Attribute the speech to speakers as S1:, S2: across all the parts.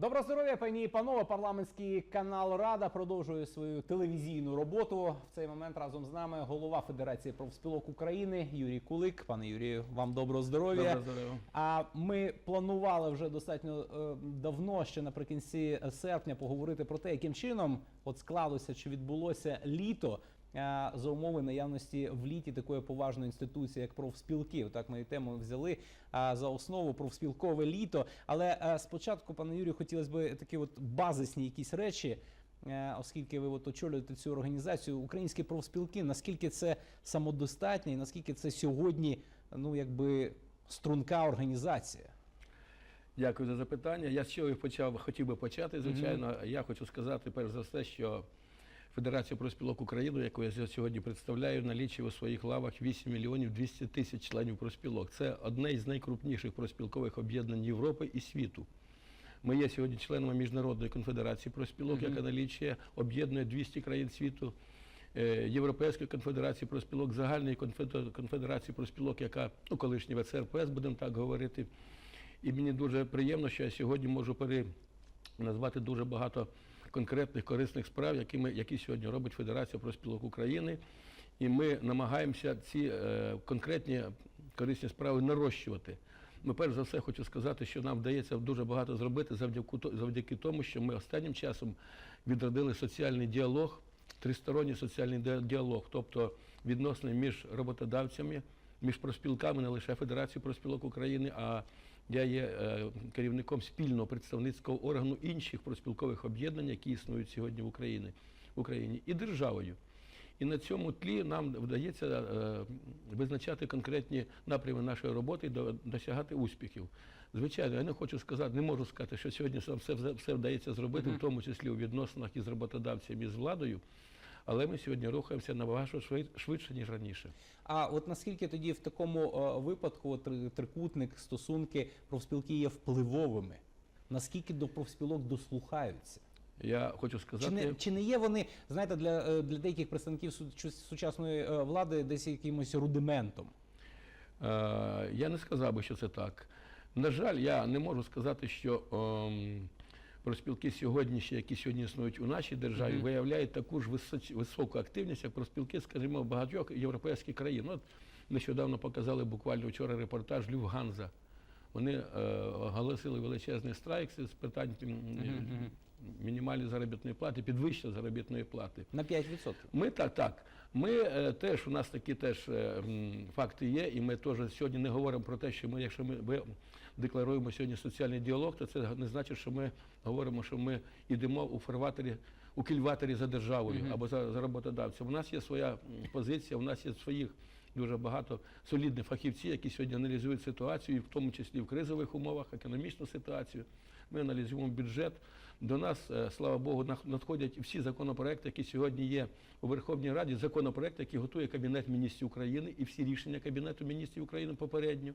S1: Доброго здоров'я, пані і панове. Парламентський канал Рада продовжує свою телевізійну роботу. В цей момент разом з нами голова Федерації профспілок України Юрій Кулик. Пане Юрію, вам доброго здоров'я.
S2: Доброго здоров'я.
S1: А ми планували вже достатньо е, давно, ще наприкінці серпня, поговорити про те, яким чином от склалося чи відбулося літо. Е, За умови наявності в літі такої поважної інституції, як профспілки. Так ми тему взяли за основу профспілкове літо. Але е, спочатку, пане Юрію, хотілося б такі от базисні якісь речі, е, оскільки ви от очолюєте цю організацію, українські профспілки, наскільки це самодостатня і наскільки це сьогодні, ну якби струнка організація.
S2: Дякую за запитання. Я з чого почав, хотів би почати, звичайно. Я хочу сказати, перш за все, що Федерація профспілок України, яку я сьогодні представляю, налічує у своїх лавах 8 мільйонів 200 тисяч членів профспілок. Це одне із найкрупніших профспілкових об'єднань Європи і світу. Ми є сьогодні членами Міжнародної конфедерації профспілок, яка налічує, об'єднує 200 країн світу. е, Європейської конфедерації профспілок, загальної конфедер- конфедерації профспілок, яка ну колишній ВЦРПС, будемо так говорити. І мені дуже приємно, що я сьогодні можу пере... назвати дуже багато конкретних корисних справ, які, ми, які сьогодні робить Федерація профспілок України. І ми намагаємося ці е, конкретні корисні справи нарощувати. Ми перш за все хочу сказати, що нам вдається дуже багато зробити завдяки, то- завдяки тому, що ми останнім часом відродили соціальний діалог, тристоронній соціальний ді- діалог, тобто відносини між роботодавцями, між профспілками, не лише Федерації профспілок України, а я є е, керівником спільного представницького органу інших профспілкових об'єднань, які існують сьогодні в Україні, в Україні і державою. І на цьому тлі нам вдається е, визначати конкретні напрями нашої роботи і досягати успіхів. Звичайно, я не хочу сказати, не можу сказати, що сьогодні все, все, все вдається зробити, в тому числі у відносинах із роботодавцями і з владою. Але ми сьогодні рухаємося набагато швид- швидше, ніж раніше.
S1: А от наскільки тоді в такому е, випадку трикутник, стосунки профспілки є впливовими? Наскільки до профспілок дослухаються?
S2: Я хочу
S1: Чи
S2: сказати,
S1: не, чи не є вони, знаєте, для, е, для деяких представників сучасної е, влади десь якимось рудиментом?
S2: Е, Я не сказав би, що це так. На жаль, я не можу сказати, що ем, проспілки сьогоднішні, які сьогодні існують у нашій державі,
S1: Мгм.
S2: виявляють таку ж високу активність, як проспілки, скажімо, багатьох європейських країн. От нещодавно показали буквально вчора репортаж Люфганза. Вони е, оголосили величезний страйк з питань м,
S1: мгм.
S2: мінімальної заробітної плати, підвищення заробітної плати.
S1: На 5%.
S2: Ми так, так. Ми е, теж у нас такі теж е, факти є, і ми теж сьогодні не говоримо про те, що ми, якщо ми декларуємо сьогодні соціальний діалог, то це не значить, що ми говоримо, що ми йдемо у фарватері, у кільватері за державою або за, за роботодавцем. У нас є своя позиція, у нас є своїх дуже багато солідних фахівців, які сьогодні аналізують ситуацію, і в тому числі в кризових умовах, економічну ситуацію. Ми аналізуємо бюджет. До нас, е, слава Богу, надходять всі законопроекти, які сьогодні є у Верховній Раді, законопроекти, які готує Кабінет міністрів України і всі рішення Кабінету міністрів України попередньо.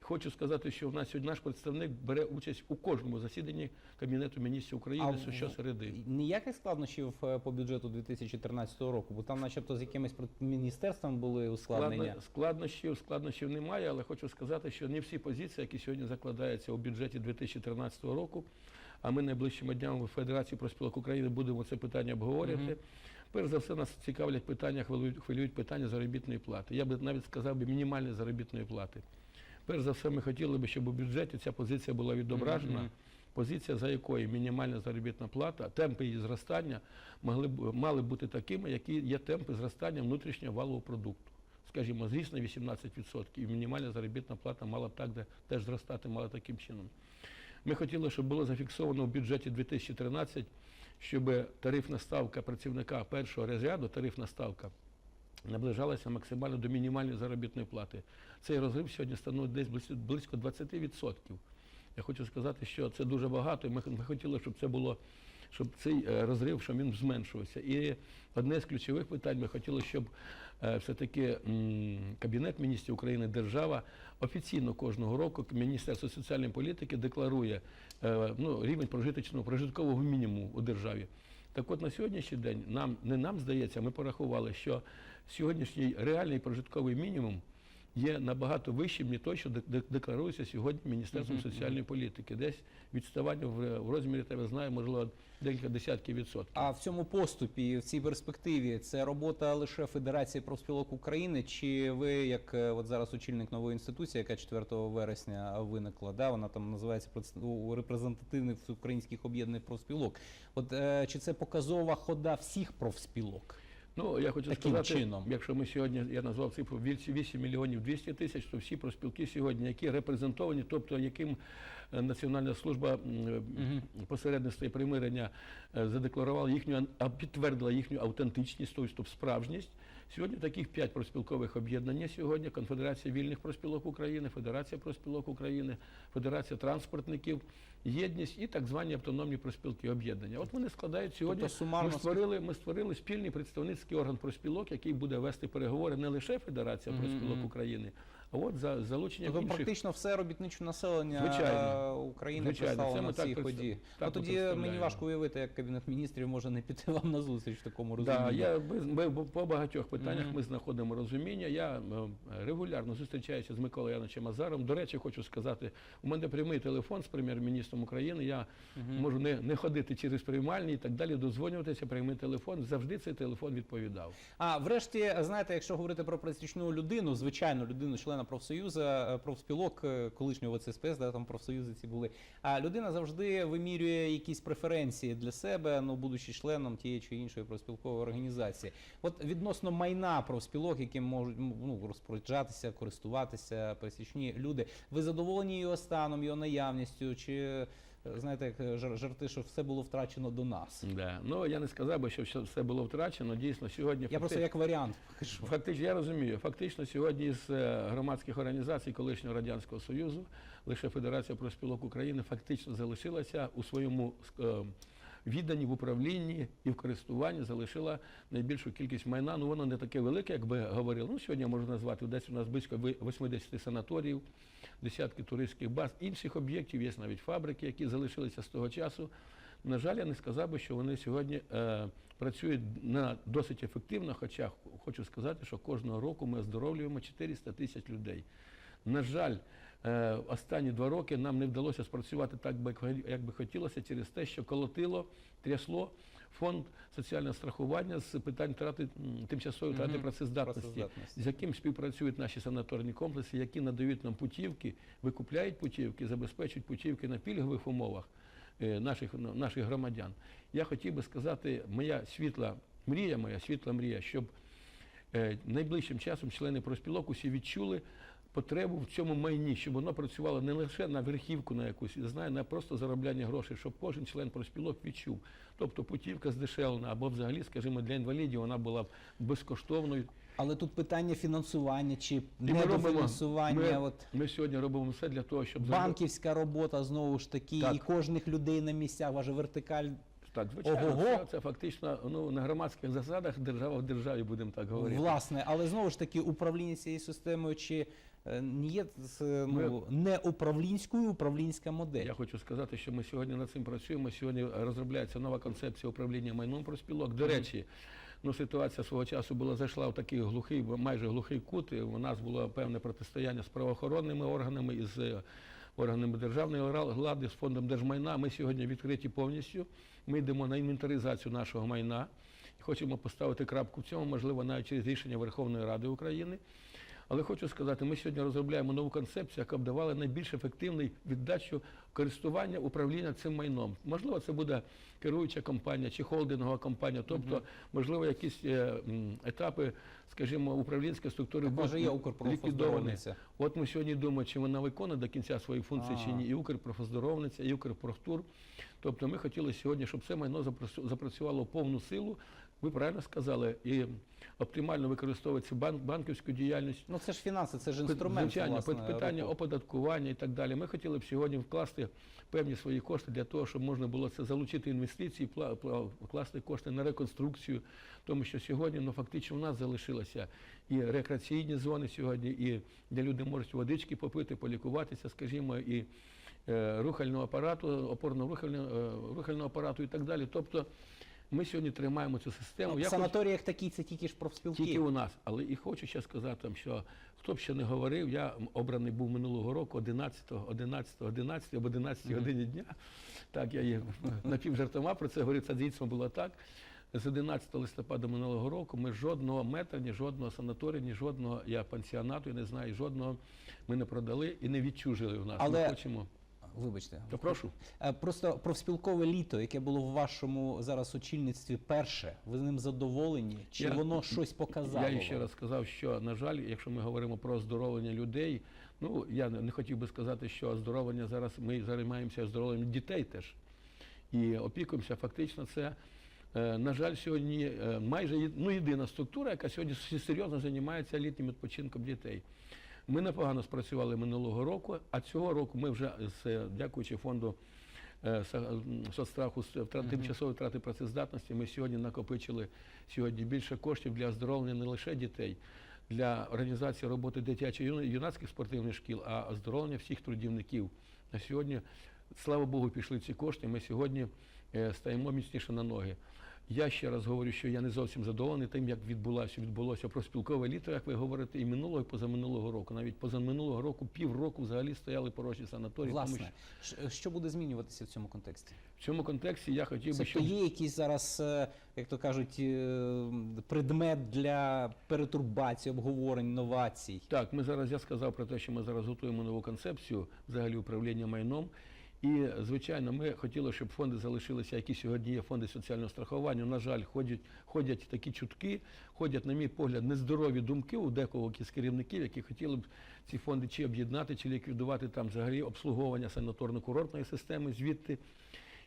S2: Хочу сказати, що в нас сьогодні наш представник бере участь у кожному засіданні Кабінету міністрів України
S1: в-
S2: щосереди.
S1: Ніяких складнощів по бюджету 2013 року, бо там, начебто, з якимись міністерством були ускладнення.
S2: Складнощів, складнощів немає, але хочу сказати, що не всі позиції, які сьогодні закладаються у бюджеті 2013 року, а ми найближчими днями в Федерації профспілок України будемо це питання обговорювати. Перш за все, нас цікавлять питання, хвилюють, хвилюють питання заробітної плати. Я би навіть сказав би мінімальної заробітної плати. Перш за все, ми хотіли би, щоб у бюджеті ця позиція була відображена. Позиція, за якою мінімальна заробітна плата, темпи її зростання могли б мали бути такими, які є темпи зростання внутрішнього валового продукту. Скажімо, зріс на 18%, і мінімальна заробітна плата мала б так де, теж зростати мала таким чином. Ми хотіли, щоб було зафіксовано в бюджеті 2013, щоб тарифна ставка працівника першого розряду, тарифна ставка, наближалася максимально до мінімальної заробітної плати. Цей розрив сьогодні становить десь близько- близько 20%. Я хочу сказати, що це дуже багато, і ми, ми хотіли, щоб це було, щоб цей е, розрив, щоб він зменшувався. І одне з ключових питань ми хотіли, щоб е, все-таки Кабінет міністрів України, держава офіційно кожного року Міністерство соціальної політики декларує е, ну, рівень прожиточного прожиткового мінімуму у державі. Так от на сьогоднішній день нам не нам здається, ми порахували, що сьогоднішній реальний прожитковий мінімум є набагато вищим, ніж той, що де- де- декларується сьогодні Міністерством соціальної політики. Десь відставання в, розмірі, тебе знаю, можливо, декілька десятків відсотків.
S1: А в цьому поступі, в цій перспективі, це робота лише Федерації профспілок України, чи ви, як е, от зараз очільник нової інституції, яка 4 вересня виникла, да, вона там називається репрезентативних українських об'єднаних профспілок. От е, чи це показова хода всіх профспілок?
S2: Ну, я хочу
S1: Таким
S2: сказати,
S1: чином.
S2: якщо ми сьогодні, я назвав цифру 8 мільйонів 200 тисяч, то всі профспілки сьогодні, які репрезентовані, тобто яким е, Національна служба посередництва і примирення е, задекларувала їхню, а підтвердила їхню автентичність, тобто справжність. Сьогодні таких п'ять проспілкових об'єднань є сьогодні. Конфедерація вільних проспілок України, Федерація проспілок України, Федерація транспортників, єдність і так звані автономні проспілки об'єднання. От вони складають сьогодні.
S1: Тобто сумарно
S2: ми створили, ми створили спільний представницький орган проспілок, який буде вести переговори не лише Федерація проспілок. України, а от за залученням
S1: Тобто
S2: інших.
S1: практично все робітниче населення
S2: Звичайно.
S1: України
S2: Звичайно,
S1: представлено на цій
S2: представ-
S1: ході.
S2: так
S1: Ну тоді мені важко уявити, як кабінет міністрів може не піти вам на зустріч в такому розумінні.
S2: Да, я, ми, ми по багатьох питаннях
S1: Мгм.
S2: ми знаходимо розуміння. Я е, регулярно зустрічаюся з Миколою Яновичем Азаром. До речі, хочу сказати, у мене прямий телефон з прем'єр-міністром України. Я
S1: Мгм.
S2: можу не, не ходити через приймальні і так далі, дозвонюватися, прямий телефон. Завжди цей телефон відповідав.
S1: А врешті, знаєте, якщо говорити про пересічну людину, звичайну людину, члена профсоюзу, е, профспілок, е, колишнього ВЦСПС, де там профсоюзи ці були. А людина завжди вимірює якісь преференції для себе, ну будучи членом тієї чи іншої профспілкової організації. От відносно майна профспілок, яким можуть ну, розпоряджатися, користуватися пересічні люди, ви задоволені його станом, його наявністю, чи знаєте, як е, жар- жарти, що все було втрачено до нас?
S2: Да. Ну я не сказав би, що все- все було втрачено. Дійсно, сьогодні
S1: Я просто як варіант кажу.
S2: Фактично, я розумію. Фактично, сьогодні з е, громадських організацій колишнього радянського союзу лише Федерація профспілок України фактично залишилася у своєму е, відданні в управлінні і в користуванні залишила найбільшу кількість майна. Ну воно не таке велике, як би говорили. Ну сьогодні можу назвати десь у нас близько 80 санаторіїв, десятки туристських баз, інших об'єктів. Є навіть фабрики, які залишилися з того часу. На жаль, я не сказав би, що вони сьогодні е, працюють на досить ефективно, хоча хочу сказати, що кожного року ми оздоровлюємо 400 тисяч людей. На жаль, останні два роки нам не вдалося спрацювати так, як би хотілося, через те, що колотило, трясло фонд соціального страхування з питань втрати тимчасової втрати працездатності з яким співпрацюють наші санаторні комплекси, які надають нам путівки, викупляють путівки, забезпечують путівки на пільгових умовах е, наших, наших громадян. Я хотів би сказати, моя світла мрія, моя світла мрія, щоб е, найближчим часом члени профспілок усі відчули потребу в цьому майні, щоб воно працювало не лише на верхівку на якусь, знаю, на просто заробляння грошей, щоб кожен член профспілок відчув. Тобто путівка здешевлена або взагалі, скажімо, для інвалідів вона була б безкоштовною.
S1: Але тут питання фінансування чи недофінансування,
S2: ми-
S1: от
S2: Ми сьогодні робимо все для того, щоб
S1: банківська робота знову ж таки,
S2: Так.
S1: і кожних людей на місцях, ваша вертикаль.
S2: Так, звичайно,
S1: Ого-го.
S2: це, це фактично ну, на громадських засадах держава в державі, будемо так говорити.
S1: Власне, але знову ж таки, управління цією системою чи не є ну, не управлінською управлінська модель.
S2: Я хочу сказати, що ми сьогодні над цим працюємо. Сьогодні розробляється нова концепція управління майном проспілок. До речі, ну ситуація свого часу була зайшла в такий глухий, майже глухий кут. і У нас було певне протистояння з правоохоронними органами і з е, органами державної влади, з фондом держмайна. Ми сьогодні відкриті повністю. Ми йдемо на інвентаризацію нашого майна. Хочемо поставити крапку в цьому, можливо, навіть через рішення Верховної Ради України. Але хочу сказати, ми сьогодні розробляємо нову концепцію, яка б давала найбільш ефективний віддачу користування управління цим майном. Можливо, це буде керуюча компанія чи холдингова компанія, тобто, можливо, якісь е, етапи, скажімо, управлінської структури будуть ліквідовані. От ми сьогодні думаємо, чи вона виконує до кінця свої функції, чи ні, і Укрпрофоздоровниця, і Укрпрофтур. Тобто ми хотіли сьогодні, щоб це майно запрацю- запрацювало в повну силу. Ви правильно сказали, і оптимально використовувати бан- банківську діяльність.
S1: Ну це ж фінанси, це ж інструмент.
S2: Звичайно,
S1: власне,
S2: питання
S1: руху.
S2: оподаткування і так далі. Ми хотіли б сьогодні вкласти певні свої кошти для того, щоб можна було це залучити інвестиції, вкласти кошти на реконструкцію, тому що сьогодні ну, фактично у нас залишилося і рекреаційні зони сьогодні, і де люди можуть водички попити, полікуватися, скажімо, і рухального апарату, опорно-рухального е, апарату і так далі. Тобто Ми сьогодні тримаємо цю систему.
S1: Ну, в
S2: хочу-
S1: санаторіях такі це тільки ж профспілки.
S2: тільки у нас. Але і хочу ще сказати вам, що хто б ще не говорив, я обраний був минулого року 11, 11, 11 об 11 годині дня. Так, я напівжартома про це говорив, це дійсно було так. З 11 листопада минулого року ми жодного метра, ні жодного санаторію, ні жодного я пансіонату, я не знаю, жодного ми не продали і не відчужили в нас.
S1: Але-
S2: Ми хочемо.
S1: Вибачте.
S2: То прошу.
S1: Е, Просто профспілкове літо, яке було в вашому зараз очільництві перше, ви з ним задоволені? Чи
S2: Я-
S1: воно щось показало?
S2: Я ще раз сказав, що на жаль, якщо ми говоримо про оздоровлення людей, ну я не не хотів би сказати, що оздоровлення зараз ми займаємося оздоровленням дітей теж і опікуємося. Фактично, це е, на жаль, сьогодні е, майже ну, єдина структура, яка сьогодні серйозно займається літнім відпочинком дітей. Ми непогано спрацювали минулого року, а цього року ми вже е, дякуючи фонду е, соцстраху тимчасової втрати працездатності. Ми сьогодні накопичили сьогодні більше коштів для оздоровлення не лише дітей, для організації роботи дитячо-юнацьких спортивних шкіл, а оздоровлення всіх трудівників. На сьогодні, слава Богу, пішли ці кошти. Ми сьогодні е, стаємо міцніше на ноги. Я ще раз говорю, що я не зовсім задоволений тим, як відбулося, відбулося профспілкове літо, як ви говорите, і минулого, і позаминулого року. Навіть позаминулого року, півроку взагалі стояли порожні санаторії.
S1: Власне, Ш- що буде змінюватися в цьому контексті?
S2: в цьому контексті я хотів би, щоб
S1: є якийсь зараз, е, як то кажуть, е, предмет для перетурбації, обговорень, новацій.
S2: Так, ми зараз я сказав про те, що ми зараз готуємо нову концепцію взагалі управління майном. І звичайно, ми хотіли, щоб фонди залишилися, які сьогодні є фонди соціального страхування. На жаль, ходять, ходять такі чутки, ходять, на мій погляд, нездорові думки у декого з керівників, які хотіли б ці фонди чи об'єднати, чи ліквідувати там взагалі обслуговування санаторно-курортної системи звідти.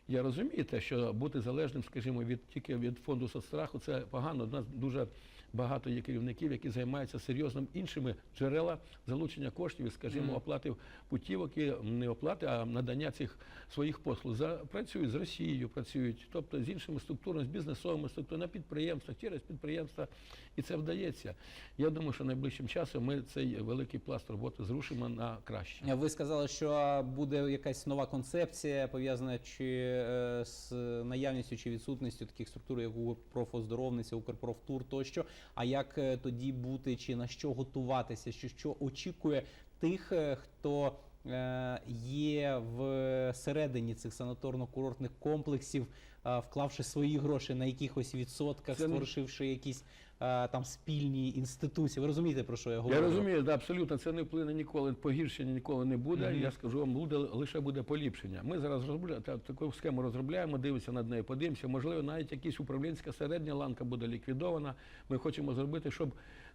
S2: Я розумію те, що бути залежним, скажімо, від тільки від фонду соцстраху це погано. У нас дуже багато є керівників, які займаються серйозним іншими джерела залучення коштів, і, скажімо, оплати путівок і не оплати, а надання цих своїх послуг. За працюють з Росією, працюють, тобто з іншими структурами, з бізнесовими структурами на підприємствах, через підприємства, і це вдається. Я думаю, що найближчим часом ми цей великий пласт роботи зрушимо на краще.
S1: Ви сказали, що буде якась нова концепція пов'язана чи е, з наявністю чи відсутністю таких структур, як Укрпрофоздоровниця, Укрпрофтур тощо. А як е, тоді бути, чи на що готуватися, що, що очікує тих, е, хто е, є в середині цих санаторно-курортних комплексів, вклавши свої гроші на якихось відсотках, створивши якісь там спільні інституції. Ви розумієте, про що я говорю?
S2: Я розумію, да, абсолютно це не вплине ніколи, погіршення ніколи не буде.
S1: Мгм.
S2: Я скажу вам, буде лише буде поліпшення. Ми зараз розробляємо таку схему розробляємо, дивимося над нею, подивимося. Можливо, навіть якась управлінська середня ланка буде ліквідована. Ми хочемо зробити, щоб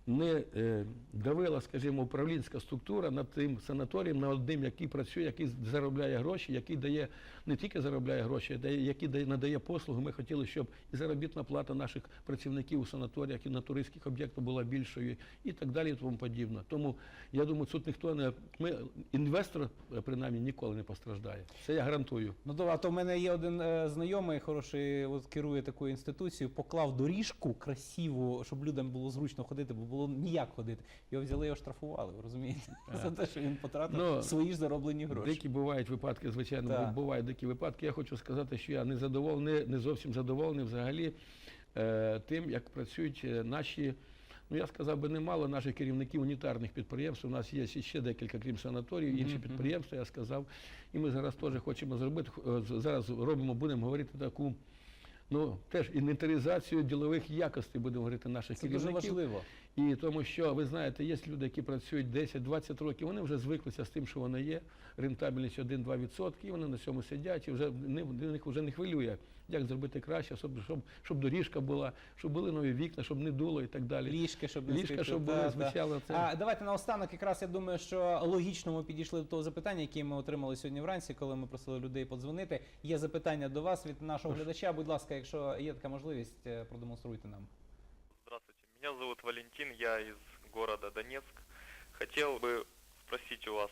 S2: не е, давила, скажімо, управлінська структура над тим санаторієм, над одним, який працює, який заробляє гроші, який дає не тільки заробляє гроші, а який надає послуги. Ми хотіли, щоб і заробітна плата наших працівників у санаторіях і на туристських об'єктах була більшою, і так далі, і тому подібне. Тому я думаю, тут ніхто не ми інвестор е, принаймні ніколи не постраждає. Це я гарантую.
S1: Ну добре, а то в мене є один е, знайомий, хороший, от керує такою інституцією, поклав доріжку красиву, щоб людям було зручно ходити, бо було ніяк ходити. Його взяли і оштрафували, ви розумієте? За те, що він потратив
S2: Ну,
S1: свої ж зароблені гроші.
S2: Дикі бувають випадки, звичайно, бувають дикі випадки. Я хочу сказати, що я не задоволений, не зовсім задоволений взагалі е, тим, як працюють е, наші. Ну, я сказав би, немало наших керівників унітарних підприємств. У нас є ще декілька, крім санаторіїв, інші підприємства, я сказав. І ми зараз теж хочемо зробити, е, зараз робимо, будемо говорити таку, ну, теж інвентаризацію ділових якостей, будемо говорити наших
S1: Це дуже важливо.
S2: І тому що ви знаєте, є люди, які працюють 10-20 років, вони вже звиклися з тим, що воно є, рентабельність 1-2%, і вони на цьому сидять, і вже не, них вже не хвилює, як зробити краще, щоб, щоб, щоб доріжка була, щоб були нові вікна, щоб не дуло і так далі.
S1: Ліжки, щоб не
S2: Ліжка, щоб були,
S1: да.
S2: звичайно, це.
S1: А давайте наостанок, якраз я думаю, що логічно ми підійшли до того запитання, яке ми отримали сьогодні вранці, коли ми просили людей подзвонити. Є запитання до вас від нашого
S2: Прошу.
S1: глядача. Будь ласка, якщо є така можливість, е, продемонструйте нам.
S3: Меня зовут Валентин, я из города Донецк. Хотел бы спросить у вас,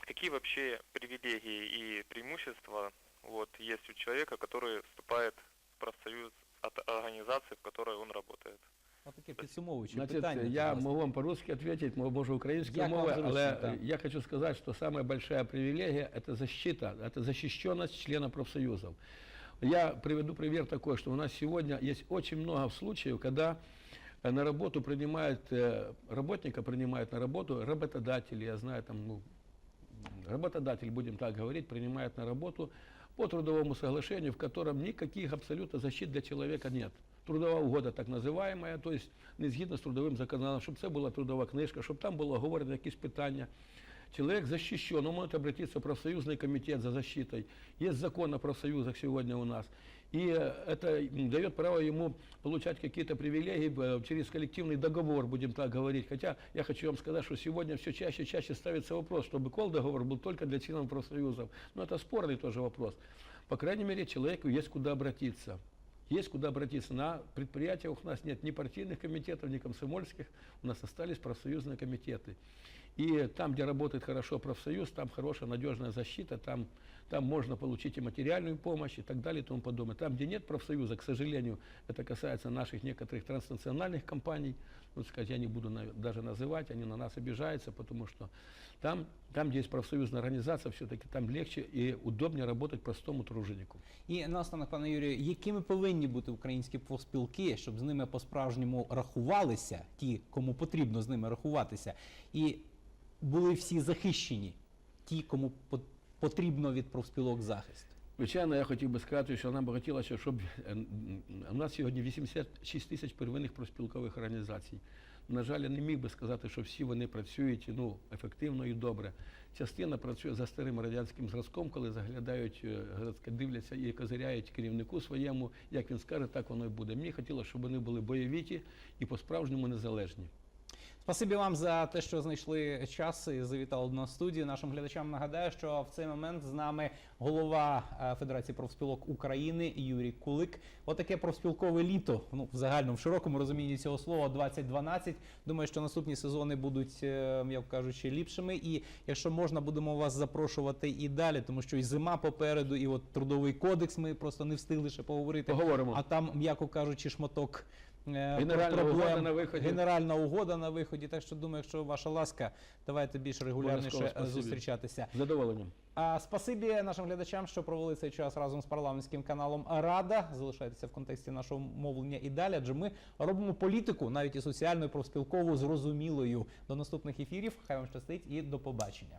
S3: какие вообще привилегии и преимущества вот, есть у человека, который вступает в профсоюз от организации, в которой он работает?
S1: Отаке підсумовуюче
S2: Значит,
S1: питання.
S2: я могу вам по-русски ответить, мо- может, украинской
S1: Як вам
S2: мовой,
S1: зручно,
S2: але
S1: так.
S2: я хочу сказать, что самая большая привилегия – это защита, это защищенность члена профсоюзов. Я приведу пример такой, что у нас сегодня есть очень много случаев, когда на работу принимают, э, работника принимают на работу работодатели, я знаю, там, ну, работодатель, будем так говорить, принимает на работу по трудовому соглашению, в котором никаких абсолютно защит для человека нет. Трудова угода так називаємо, то есть не згідно з трудовим законодавством, щоб це була трудова книжка, щоб там було говорено якісь питання. Человек защищен, он может обратиться в профсоюзный комитет за защитой. Есть закон о профсоюзах сегодня у нас. И э, это дает право ему получать какие-то привилегии э, через коллективный договор, будем так говорить. Хотя я хочу вам сказать, что сегодня все чаще и чаще ставится вопрос, чтобы кол договор был только для членов профсоюзов. Но это спорный тоже вопрос. По крайней мере, человеку есть куда обратиться. Есть куда обратиться. На предприятиях у нас нет ни партийных комитетов, ни комсомольских. У нас остались профсоюзные комитеты. И там, где работает хорошо профсоюз, там хорошая надежная защита, там, там можно получить и материальную помощь и так далее и тому подобное. Там, где нет профсоюза, к сожалению, это касается наших некоторых транснациональных компаний, ну, сказать, я не буду на- даже называть, они на нас обижаются, потому что там, там где есть профсоюзная организация, все-таки там легче и удобнее работать простому труженику.
S1: І наостанок, пане Юрію, якими повинні бути українські профспілки, щоб з ними по-справжньому рахувалися, ті, кому потрібно з ними рахуватися, і були всі захищені, ті, кому по- потрібно від профспілок захист?
S2: Звичайно, я хотів би сказати, що нам би хотілося, щоб е, у нас сьогодні 86 тисяч первинних профспілкових організацій. На жаль, я не міг би сказати, що всі вони працюють ну, ефективно і добре. Частина працює за старим радянським зразком, коли заглядають, е, дивляться і козиряють керівнику своєму, як він скаже, так воно і буде. Мені хотілося, щоб вони були бойовіті і по-справжньому незалежні.
S1: Спасибі вам за те, що знайшли час і завітали до нас в студію. Нашим глядачам нагадаю, що в цей момент з нами голова е, Федерації профспілок України Юрій Кулик. Отаке профспілкове літо. Ну в загальному, в широкому розумінні цього слова 2012. Думаю, що наступні сезони будуть, е, м'яко кажучи, ліпшими. І якщо можна, будемо вас запрошувати і далі, тому що і зима попереду, і от трудовий кодекс. Ми просто не встигли ще поговорити.
S2: Поговоримо.
S1: А там, м'яко кажучи, шматок. Е,
S2: Генеральна
S1: проблем.
S2: угода на виході.
S1: Генеральна угода на виході. Так що думаю, якщо ваша ласка, давайте більш регулярніше зустрічатися.
S2: Задоволенням.
S1: А спасибі нашим глядачам, що провели цей час разом з парламентським каналом Рада. Залишайтеся в контексті нашого мовлення і далі. Адже ми робимо політику, навіть і соціальну, і профспілкову, зрозумілою. До наступних ефірів. Хай вам щастить і до побачення.